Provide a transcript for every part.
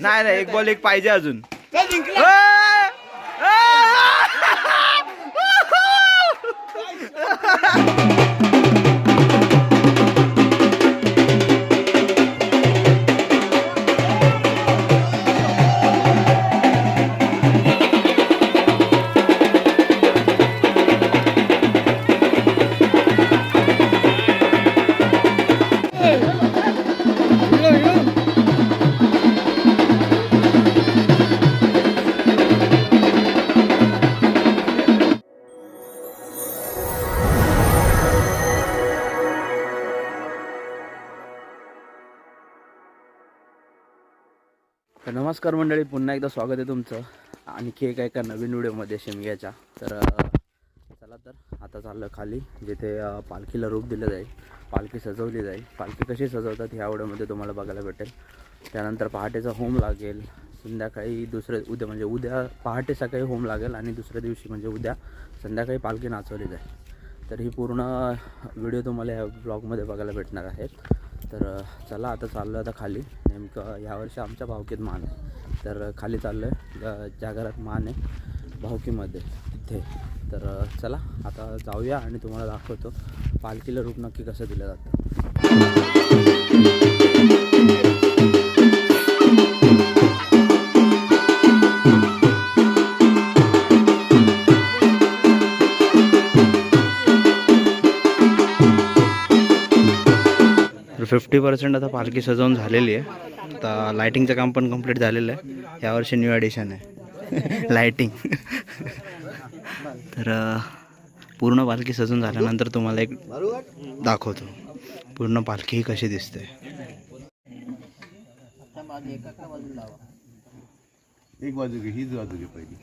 नाही नाही एक बॉल एक पाहिजे अजून. तर नमस्कार मंडळी पुन्हा एकदा स्वागत आहे तुमचं. आणखी एका एका नवीन व्हिडिओमध्ये शिमग्याच्या. तर चला तर आता चाललं खाली जिथे पालखीला रूप दिलं जाईल. पालखी सजवली जाईल. पालखी कशी सजवतात ह्या व्हिडिओमध्ये तुम्हाला बघायला भेटेल. त्यानंतर पहाटेचा होम लागेल. संध्याकाळी दुसरे उद्या म्हणजे उद्या पहाटे सकाळी होम लागेल आणि दुसऱ्या दिवशी म्हणजे उद्या संध्याकाळी पालखी नाचवली जाईल. तर ही पूर्ण व्हिडिओ तुम्हाला या ब्लॉगमध्ये बघायला भेटणार आहेत. तर चला आता चाललं आता खाली. नेमकं यावर्षी आमच्या भावकीत मान आहे. तर खाली चाललं आहे ज्या घरात मान आहे भावकीमध्ये तिथे. तर चला आता जाऊया आणि तुम्हाला दाखवतो पालखीला रूप नक्की कसं दिलं जातं. फिफ्टी पर्सेंट आता पालखी सजवून झालेली आहे. आता लायटिंगचं काम पण कंप्लीट झालेलं आहे. यावर्षी न्यू ॲडिशन आहे. लायटिंग तर पूर्ण पालखी सजून झाल्यानंतर तुम्हाला एक दाखवतो. पूर्ण पालखी ही कशी दिसते. एक बाजू घे हीच बाजू घे पहिली.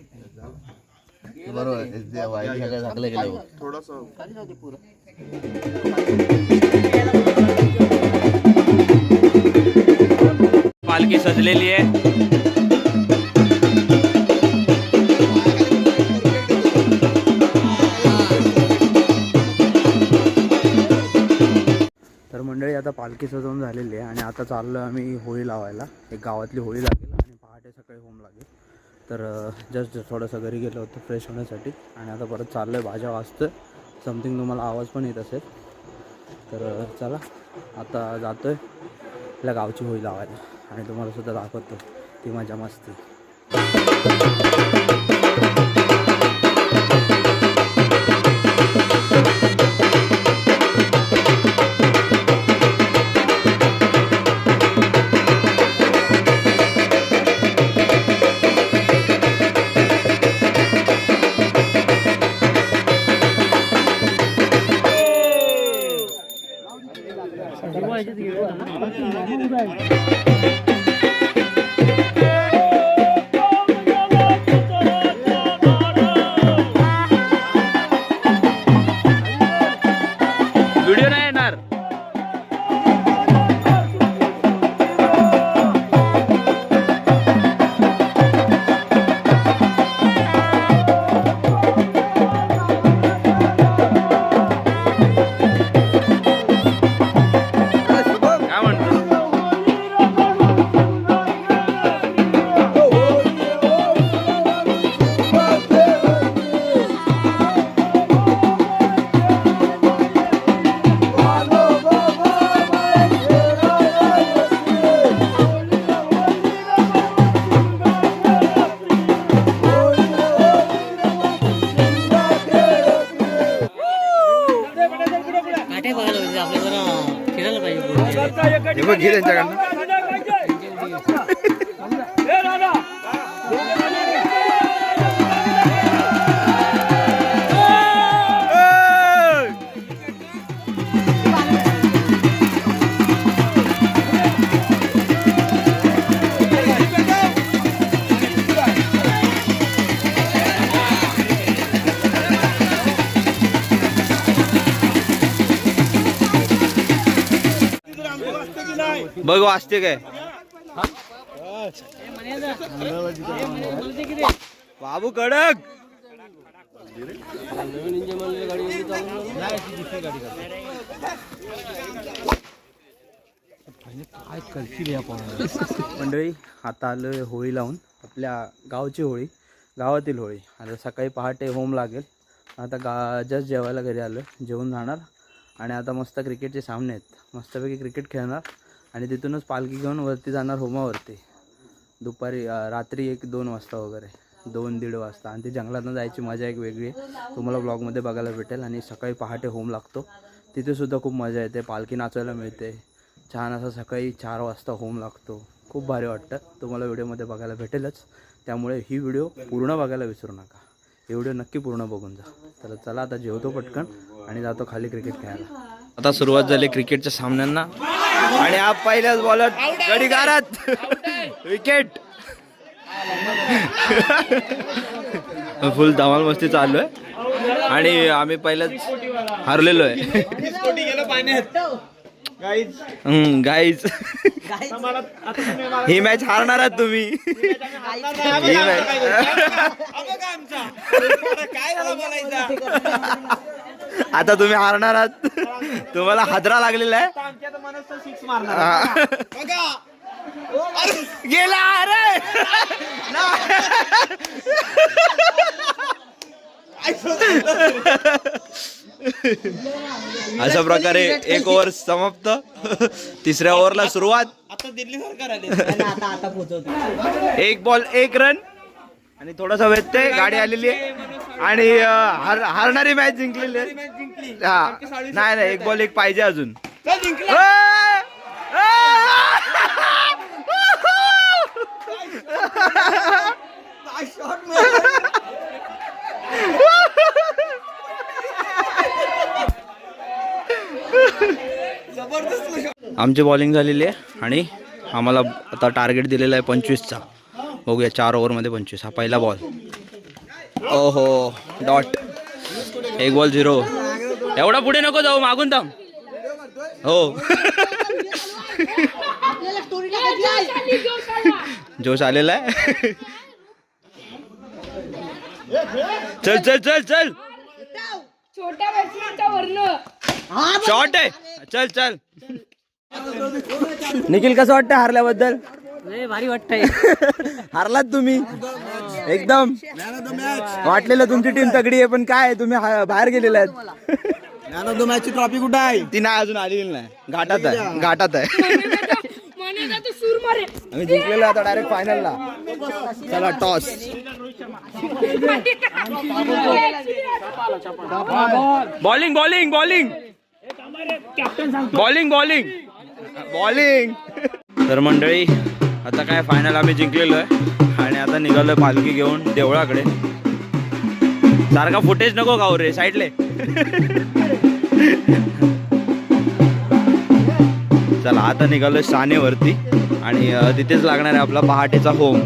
बरोबर आहे. पालखी सजलेली आहे तर मंडळी आता पालखी सजवून झालेली आहे आणि आता चाललो आहे आम्ही होळी लावायला. एक गावातली होळी लागेल आणि पहाटे सकाळी होम लागेल. तर जस्ट थोडंसं घरी गेलो होतो फ्रेश होण्यासाठी आणि आता परत चाललो आहे भाज्या वाजतं समथिंग तुम्हाला आवाज पण येत असेल. तर चला आता जातो आहे आपल्या गावची होळी लावायला. आणि तुम्हाला सुद्धा दाखवतो. ती मजा मस्ती. पुढे. हे बघ बघ वाचते काय? बाबू कडक! मंडळी आता आलो आहे होळी लावून आपल्या गावची होळी गावातील होळी. आता सकाळी पहाटे होम लागेल. आता गा जस्ट जेवायला घरी आलो जेवून जाणार. आणि आता मस्त क्रिकेटचे सामने आहेत. मस्तपैकी क्रिकेट खेळणार. आणि तिथूनच पालखी घेऊन वरती जाणार होमावरती. दुपारी रात्री एक दोन वाजता वगैरे. दोन दीड वाजता. आणि ती जंगलातनं जायची मजा एक वेगळी आहे. तुम्हाला ब्लॉगमध्ये बघायला भेटेल. आणि सकाळी पहाटे होम लागतो. तिथेसुद्धा खूप मजा येते. पालखी नाचायला मिळते. छान असा सकाळी चार वाजता होम लागतो. खूप भारी वाटतं. तुम्हाला व्हिडिओमध्ये बघायला भेटेलच. त्यामुळे ही व्हिडिओ पूर्ण बघायला विसरू नका. ही व्हिडिओ नक्की पूर्ण बघून जा. तर चला आता जेवतो पटकन. आणि जातो खाली क्रिकेट खेळायला. आता सुरुवात झाली क्रिकेटच्या सामन्यांना. आणि हा पहिल्याच बॉलर गडीगारात विकेट फुल धमाल मस्ती चालू आहे. आणि आम्ही पहिल्याच हरलेलो आहे. गाईज ही मॅच हारणार आहात तुम्ही. ही match- आता तुम्ही हारणार आहात. तुम्हाला हादरा लागलेला आहे. गेला अरे! अशा प्रकारे एक ओव्हर समाप्त. तिसऱ्या ओव्हरला सुरुवात. आता दिल्ली सरकार आले. आता आता पोहोचवतो एक बॉल एक रन. आणि थोडासा व्यत्यय गाडी आलेली आहे. आणि हार हारणारी मॅच जिंकलेली आहे हा. नाही नाही एक बॉल एक पाहिजे अजून! आमची बॉलिंग झालेली आहे आणि आम्हाला आता टार्गेट दिलेला आहे पंचवीसचा. बघूया चार ओव्हरमध्ये पंचवीस. हा पहिला बॉल ओहो डॉट एक बॉल झिरो एवढा पुढे नको जाऊ मागून थांब. हो. जोश आलेला आहे. चल चल चल चल. शॉर्ट आहे. चल चल. निखिल कसं वाटतं हारल्याबद्दल? लय भारी वाटतंय. हारलात तुम्ही? एकदम. वाटलेलं तुमची टीम तगडी आहे पण काय तुम्ही हा- बाहेर गेलेले आहेत. मॅचची ट्रॉफी कुठं आहे? ती नाही अजून आलेली नाही. घाटात आहे. घाटात आहे. म्हणे तू सूर मारे आम्ही जिंकलेलो आता डायरेक्ट फायनलला चला toss bowling bowling bowling bowling bowling bowling तर मंडळी आता काय फायनल आम्ही जिंकलेलो आहे आता निघालोय पालखी घेऊन देवळाकडे. सारखा फुटेज नको गाव रे साईडले चला आता निघालोय सानेवरती आणि तिथेच लागणार आहे आपला पहाटेचा होम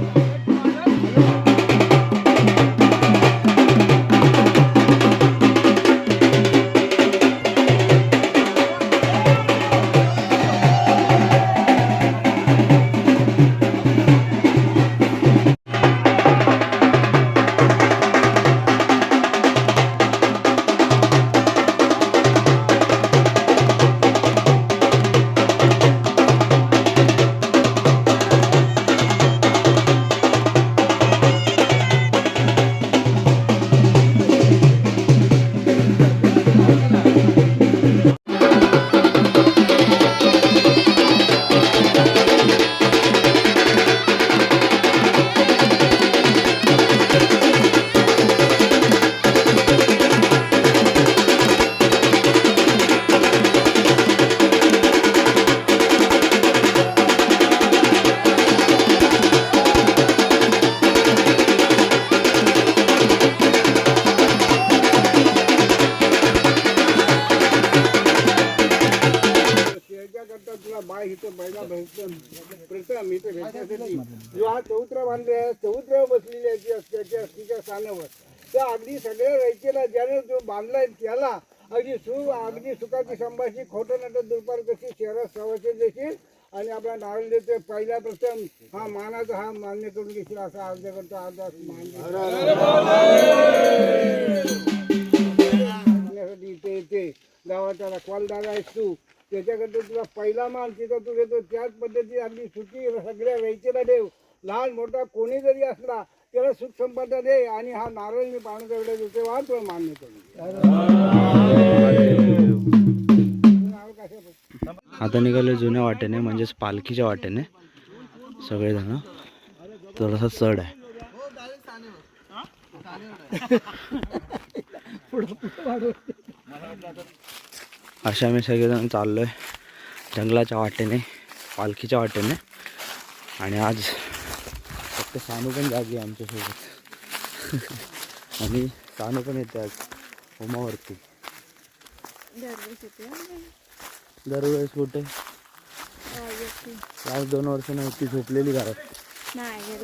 जेव्हा चौत्र बांधले आहे चौत्र बसलेली आहे त्याच्या तिच्या स्थानावर. त्या अगदी सगळ्या रयतेला ज्याने जो बांधलाय त्याला अगदी सु अगदी सुखाची संभाषी खोटं नाटक दुपार कशी शहरात सवाशे देशील आणि आपला नारळ पहिल्या पहिला प्रथम हा मानाचा हा मान्य करून घेशील असा अर्ज करतो. अर्धा मान इथे येते गावाचा रखवालदार आहेस तू. त्याच्याकडे तुला पहिला मान तिथं तू घेतो त्याच पद्धती अगदी सुखी सगळ्या वेळचेला देव. लहान मोठा कोणी जरी असला त्याला सुख संपदा दे आणि हा नारळ मी एवढ्या दिवशी वाहन तुला मान्य करू नाव कशा आता निघाले जुन्या वाटेने म्हणजेच पालखीच्या वाटेने सगळेजण. थोडासा चढ आहे. अशा आम्ही सगळेजण चाललोय जंगलाच्या वाटेने पालखीच्या वाटेने. आणि आज फक्त सानू पण जागी आहे आमच्यासोबत. आणि सानू पण येते आज होमावरती दरवेळेस कुठे? आज दोन वर्ष नव्हती झोपलेली घरात. नाही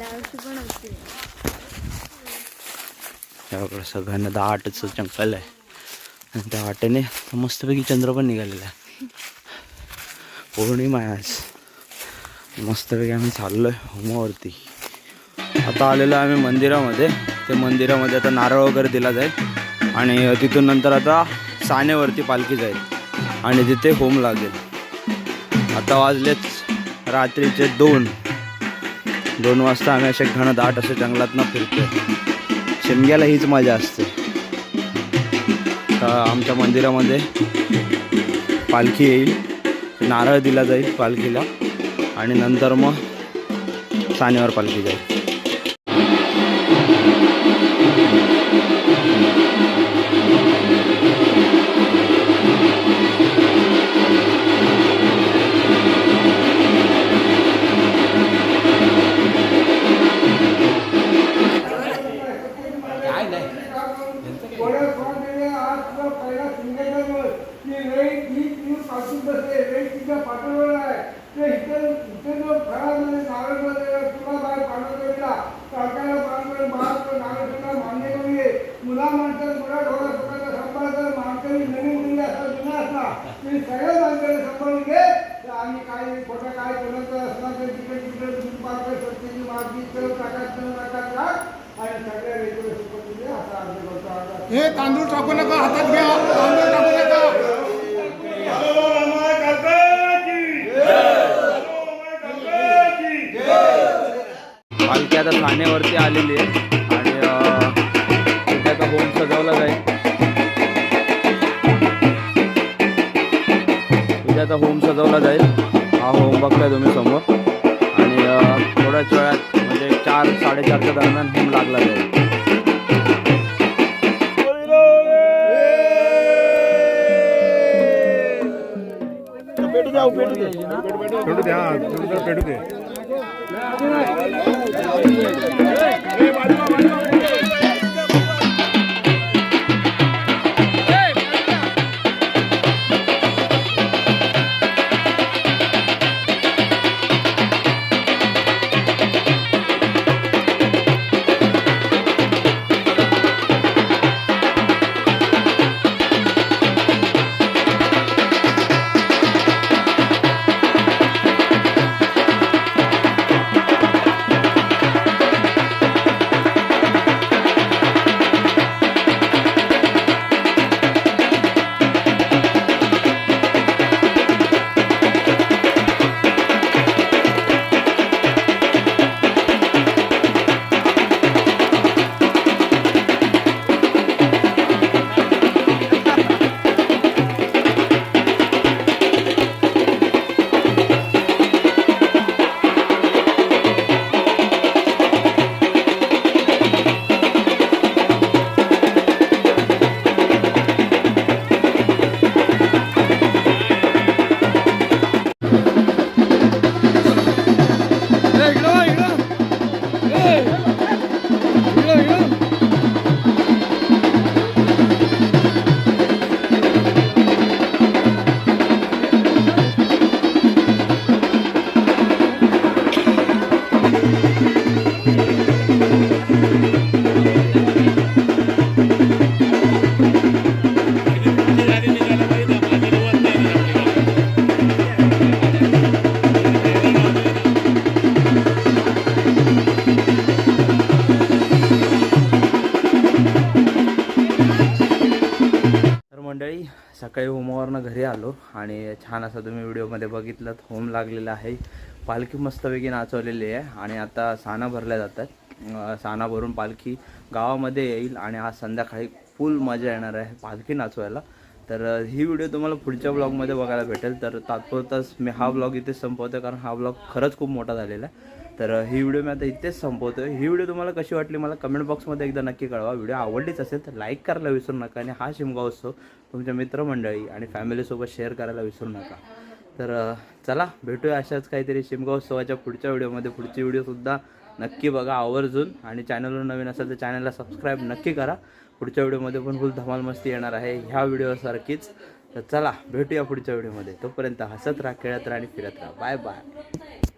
सगळ्यांना दाटच जंगल आहे. आणि त्या वाटेने मस्तपैकी चंद्र पण निघालेला आहे. पौर्णिमा आहे आज. मस्तपैकी आम्ही चाललो आहे होमावरती आता आलेलो आहे आम्ही मंदिरामध्ये. ते मंदिरामध्ये आता नारळ वगैरे दिला जाईल. आणि तिथून नंतर आता सानेवरती पालखी जाईल. आणि तिथे होम लागेल. आता वाजलेच रात्रीचे दोन. दोन वाजता आम्ही असे घणं दाट असे जंगलातनं फिरतो शिमग्याला हीच मजा असते. तर आमच्या मंदिरामध्ये पालखी येईल. नारळ दिला जाईल पालखीला. आणि नंतर मग सानेवर पालखी जाईल. टाकात टाक आणि सगळ्या करतो आता हे तांदूळ टाकू नका हातात घ्या. तांदूळ टाकू नका. पालखी आता सानेवरती आलेली आहे आणि त्याचा तिथे आता होम सजवला जाईल. तिथे आता होम सजवला जाईल. हा होम बघताय तुम्ही समोर. आणि थोड्याच वेळात चार साडेचारच्या दरम्यान हिम लागला जाईल. पेटू द्या पेटू दे असं तुम्ही व्हिडिओमध्ये बघितलं होम लागलेला आहे. पालखी मस्तपैकी नाचवलेली आहे आणि आता साना भरल्या जातात. साना भरून पालखी गावामध्ये येईल आणि आज संध्याकाळी फुल मजा येणार आहे पालखी नाचवायला. तर ही व्हिडिओ तुम्हाला पुढच्या ब्लॉगमध्ये बघायला भेटेल. तर तात्पुरताच मी हा ब्लॉग इथे संपवतो कारण हा ब्लॉग खरंच खूप मोठा झालेला आहे. तर ही व्हिडिओ मी आता इथेच संपवतो ही व्हिडिओ तुम्हाला कशी वाटली मला कमेंट बॉक्समध्ये एकदा नक्की कळवा. व्हिडिओ आवडलीच असेल तर लाईक करायला विसरू नका आणि हा शिमगा उत्सव तुमच्या मित्रमंडळी आणि फॅमिलीसोबत शेअर करायला विसरू नका. तर चला भेटूया अशाच काहीतरी शिमगा उत्सवाच्या पुढच्या व्हिडिओमध्ये पुढची व्हिडिओसुद्धा नक्की बघा आवर्जून. आणि चॅनलवर नवीन असेल तर चॅनलला सबस्क्राईब नक्की करा. पुढच्या व्हिडिओमध्ये पण फुल धमाल मस्ती येणार आहे ह्या व्हिडिओसारखीच तर चला भेटूया पुढच्या व्हिडिओमध्ये तोपर्यंत हसत राहा खेळत राहा आणि फिरत राहा. Bye bye